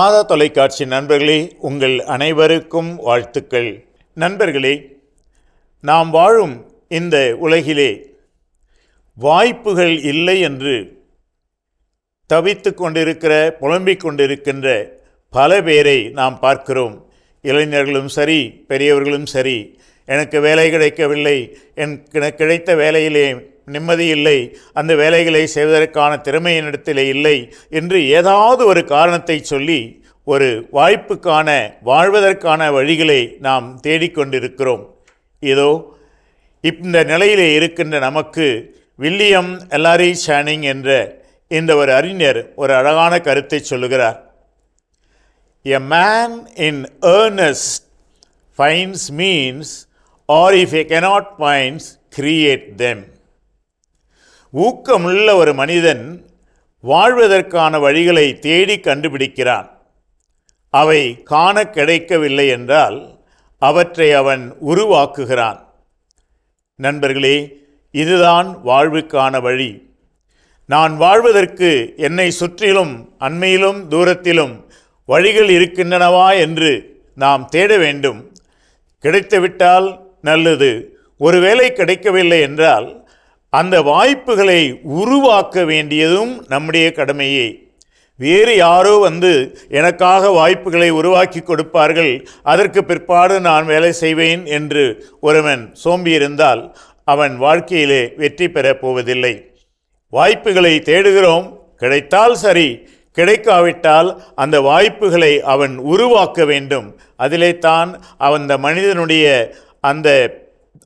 மாதா தொலைக்காட்சி நண்பர்களே உங்கள் அனைவருக்கும் வாழ்த்துக்கள். நண்பர்களே நாம் வாழும் இந்த உலகிலே வாய்ப்புகள் இல்லை என்று தவித்து கொண்டிருக்கிற புலம்பிக் கொண்டிருக்கின்ற பல பேரை நாம் பார்க்கிறோம். இளைஞர்களும் சரி பெரியவர்களும் சரி எனக்கு வேலை கிடைக்கவில்லை என் எனக்கு கிடைத்த வேலையிலே நிம்மதி இல்லை. அந்த வேலைகளை செய்வதற்கான திறமை என்னிடத்திலே இல்லை என்று ஏதாவது ஒரு காரணத்தை சொல்லி ஒரு வாய்ப்புக்கான வாழ்வதற்கான வழிகளை நாம் தேடிக்கொண்டிருக்கிறோம். இதோ இந்த நிலையிலே இருக்கின்ற நமக்கு வில்லியம் எல்லாரி ஷானிங் என்ற இந்த ஒரு அறிஞர் ஒரு அழகான கருத்தை சொல்லுகிறார். A man in earnest finds means or if he cannot finds create them ஊக்கமுள்ள ஒரு மனிதன் வாழ்வதற்கான வழிகளை தேடி கண்டுபிடிக்கிறான். அவை காண கிடைக்கவில்லை என்றால் அவற்றை அவன் உருவாக்குகிறான். நண்பர்களே இதுதான் வாழ்வுக்கான வழி. நான் வாழ்வதற்கு என்னை சுற்றிலும் அண்மையிலும் தூரத்திலும் வழிகள் இருக்கின்றனவா என்று நாம் தேட வேண்டும். கிடைத்துவிட்டால் நல்லது. ஒருவேளை கிடைக்கவில்லை என்றால் அந்த வாய்ப்புகளை உருவாக்க வேண்டியதும் நம்முடைய கடமையே. வேறு யாரோ வந்து எனக்காக வாய்ப்புகளை உருவாக்கி கொடுப்பார்கள் அதற்கு பிற்பாடு நான் வேலை செய்வேன் என்று ஒருவன் சோம்பியிருந்தால் அவன் வாழ்க்கையிலே வெற்றி பெறப் போவதில்லை. வாய்ப்புகளை தேடுகிறோம் கிடைத்தால் சரி கிடைக்காவிட்டால் அந்த வாய்ப்புகளை அவன் உருவாக்க வேண்டும். அதிலே தான் அந்த மனிதனுடைய அந்த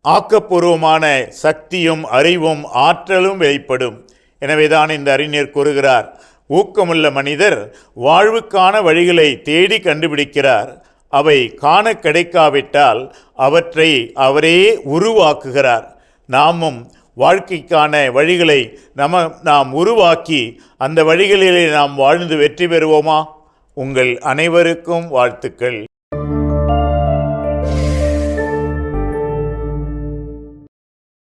ஆக்கப்பூர்வமான சக்தியும் அறிவும் ஆற்றலும் வெளிப்படும். எனவேதான் இந்த அறிஞர் கூறுகிறார் ஊக்கமுள்ள மனிதர் வாழ்வுக்கான வழிகளை தேடி கண்டுபிடிக்கிறார். அவை காண கிடைக்காவிட்டால் அவற்றை அவரே உருவாக்குகிறார். நாமும் வாழ்க்கைக்கான வழிகளை நம நாம் உருவாக்கி அந்த வழிகளிலே நாம் வாழ்ந்து வெற்றி பெறுவோமா? உங்கள் அனைவருக்கும் வாழ்த்துக்கள்.